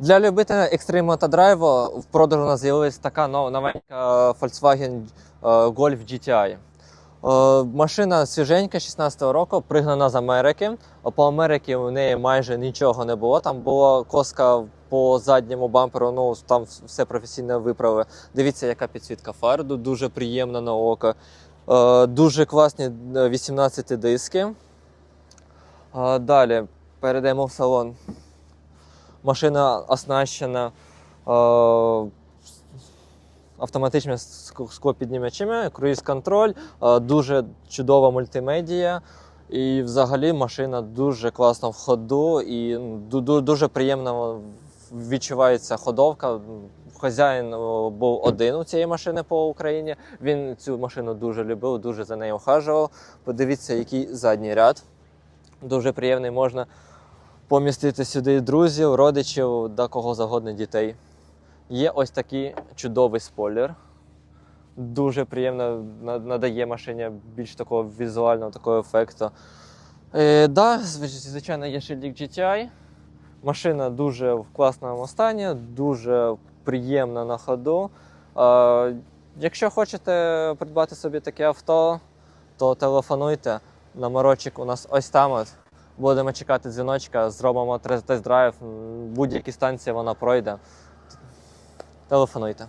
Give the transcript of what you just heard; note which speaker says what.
Speaker 1: Для любителя екстрим мотодрайву в продажу у нас з'явилась така новенька Volkswagen е, Golf GTI. Е, Машина свіженька 16-го року, пригнана з Америки. По Америці у неї майже нічого не було. Там була коска по задньому бамперу, ну там все професійно виправили. Дивіться, яка підсвітка фар, дуже приємна на око. Е, Дуже класні е, 18 диски. Далі перейдемо в салон. Машина оснащена е, автоматичними ск- склопіднімачами, круїз-контроль, е, дуже чудова мультимедія. І взагалі машина дуже класна в ходу і ду- ду- дуже приємно відчувається ходовка. Хазяїн був один у цієї машини по Україні. Він цю машину дуже любив, дуже за нею ухажував. Подивіться, який задній ряд. Дуже приємний, можна помістити сюди друзів, родичів, да кого завгодно дітей. Є ось такий чудовий спойлер. Дуже приємно надає машині більш такого візуального такого ефекту. Е, да, звичайно, є шильдик GTI. Машина дуже в класному стані, дуже приємна на ходу. Е, якщо хочете придбати собі таке авто, то телефонуйте. Номерочок у нас ось там. Будемо чекати дзвіночка, зробимо тест- тест-драйв. Будь-які станції вона пройде. Телефонуйте.